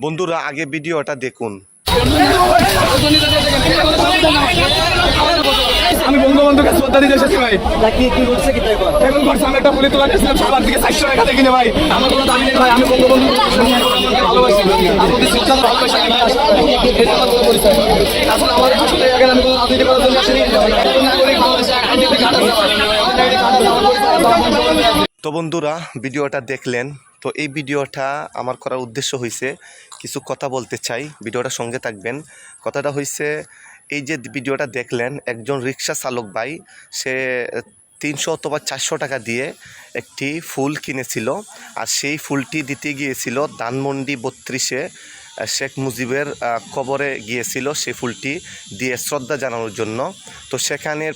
বন্ধুরা আগে ভিডিওটা দেখুন। আমি বঙ্গবন্ধুকে শ্রদ্ধা দিতে এসেছি ভাই। কি কি করছে কি তাই এখন করছে আমি একটা পুলি তোলা গেছিলাম সবার দিকে চারশো টাকা দিয়ে কিনে ভাই। আমার কোনো দাবি নেই ভাই আমি বঙ্গবন্ধু ভালোবাসি। আপনাদের শিক্ষা ভালোবাসি আমি এটা আমার কোনো পরিচয়। আসলে আমার আসলে এখানে আমি কোনো রাজনীতি করার জন্য আসিনি তো বন্ধুরা ভিডিওটা দেখলেন। তো এই ভিডিওটা আমার করার উদ্দেশ্য হয়েছে কিছু কথা বলতে চাই। ভিডিওটা সঙ্গে থাকবেন। কথাটা হয়েছে এই যে ভিডিওটা দেখলেন, একজন রিক্সা চালক ভাই, সে তিনশো অথবা চারশো টাকা দিয়ে একটি ফুল কিনেছিল। আর সেই ফুলটি দিতে গিয়েছিল ধানমন্ডি বত্রিশে শেখ মুজিবের কবরে গিয়েছিল সেই ফুলটি দিয়ে শ্রদ্ধা জানানোর জন্য। তো সেখানে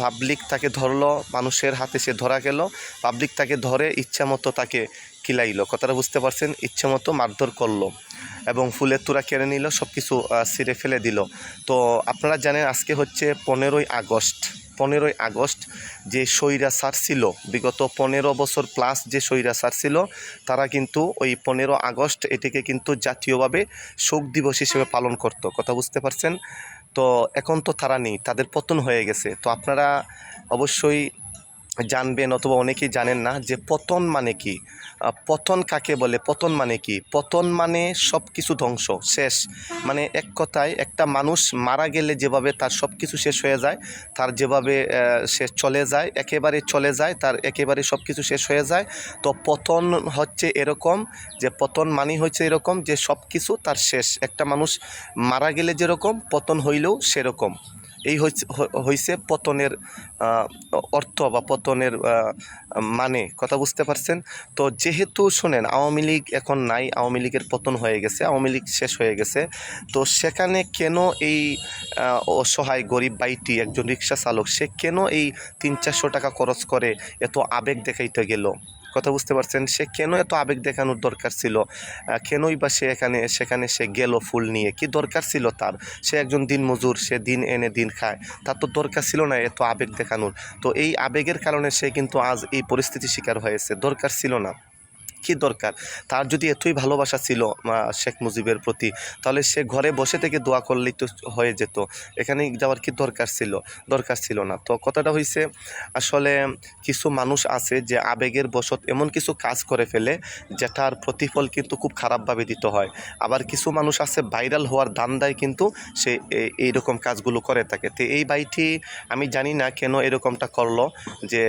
পাবলিক তাকে ধরলো, মানুষের হাতে সে ধরা গেল পাবলিক তাকে ধরে ইচ্ছা মতো তাকে কিলাইলো কথাটা বুঝতে পারছেন? ইচ্ছা মতো মারধর করল এবং ফুলের তোড়া কেড়ে নিল সব কিছু ছিঁড়ে ফেলে দিল। তো আপনারা জানেন আজকে হচ্ছে পনেরোই আগস্ট। পনেরোই আগস্ট যে স্বৈরাচার ছিল, বিগত পনেরো বছর প্লাস যে স্বৈরাচার ছিল, তারা কিন্তু ওই পনেরো আগস্ট এটিকে কিন্তু জাতীয়ভাবে শোক দিবস হিসেবে পালন করত। কথা বুঝতে পারছেন? তো এখন তো তারা নেই, তাদের পতন হয়ে গেছে। তো আপনারা অবশ্যই জানবেন অথবা অনেকেই জানেন না যে পতন মানে কি? পতন কাকে বলে? পতন মানে কি? পতন মানে সব কিছু ধ্বংস, শেষ। মানে এক কথায় একটা মানুষ মারা গেলে যেভাবে তার সব কিছু শেষ হয়ে যায়, তার যেভাবে সে চলে যায়, একেবারে চলে যায়, তার একেবারে সব কিছু শেষ হয়ে যায়, তো পতন হচ্ছে এরকম যে পতন মানে হচ্ছে এরকম যে সব কিছু তার শেষ। একটা মানুষ মারা গেলে যেরকম, পতন হইলেও সেরকম। এই হইছে- পতনের অর্থ বা পতনের মানে কথা বুঝতে পারছেন? তো যেহেতু শোনেন, আওয়ামী লীগ এখন নাই, আওয়ামী লীগের পতন হয়ে গেছে, আওয়ামী লীগ শেষ হয়ে গেছে। তো সেখানে কেন এই অসহায় গরিব বাইটি একজন রিক্সা চালক, সে কেন এই তিন চারশো টাকা খরচ করে এত আবেগ দেখাইতে গেল? কথা বুঝতে পারছেন, সে কেন এত আবেগ দেখানোর দরকার ছিল? কেনই বা সে এখানে, সেখানে সে গেল ফুল নিয়ে? কি দরকার ছিল তার? সে একজন দিন মজুর সে দিন এনে দিন খায়। তার তো দরকার ছিল না এত আবেগ দেখানোর। তো এই আবেগের কারণে সে কিন্তু আজ এই পরিস্থিতি শিকার হয়েছে। দরকার ছিল না। কি দরকার? তার যদি এতই ভালোবাসা ছিল শেখ মুজিবের প্রতি, তাহলে সে ঘরে বসে থেকে দোয়া করলেই তো হয়ে যেত। এখানে যাওয়ার কি দরকার ছিল? দরকার ছিল না। তো কথাটা হয়েছে আসলে কিছু মানুষ আছে যে আবেগের বশত এমন কিছু কাজ করে ফেলে, যেটার প্রতিফল কিন্তু খুব খারাপভাবে দিতে হয়। আবার কিছু মানুষ আছে ভাইরাল হওয়ার দান্দায় কিন্তু সে এইরকম কাজগুলো করে থাকে। তো এই বাইটি আমি জানি না কেন এরকমটা করল, যে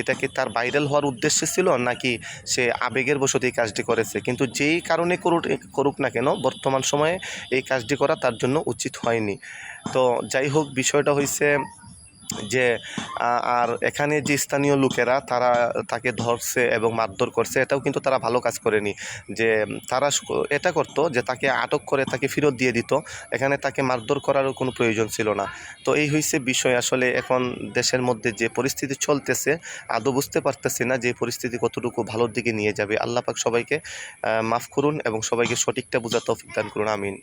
এটা কি তার ভাইরাল হওয়ার উদ্দেশ্য ছিল, নাকি সে আবেগের বশত এই কাজটি করেছে। কিন্তু যেই কারণে করুক করুক না কেন, বর্তমান সময়ে এই কাজটি করা তার জন্য উচিত হয়নি। তো যাই হোক, বিষয়টা হয়েছে যে আর এখানে যে স্থানীয় লোকেরা, তারা তাকে ধরছে এবং মারধর করছে, এটাও কিন্তু তারা ভালো কাজ করেনি। যে, তারা এটা করতো যে, তাকে আটক করে তাকে ফেরত দিয়ে দিত। এখানে তাকে মারধর করারও কোনো প্রয়োজন ছিল না। তো এই হয়েছে বিষয়। আসলে এখন দেশের মধ্যে যে পরিস্থিতি চলতেছে, আদৌ বুঝতে পারতেছি না যে, পরিস্থিতি কতটুকু ভালোর দিকে নিয়ে যাবে। আল্লাহ পাক সবাইকে মাফ করুন এবং সবাইকে সঠিকটা বোঝা তৌফিক দান করুন। আমিন।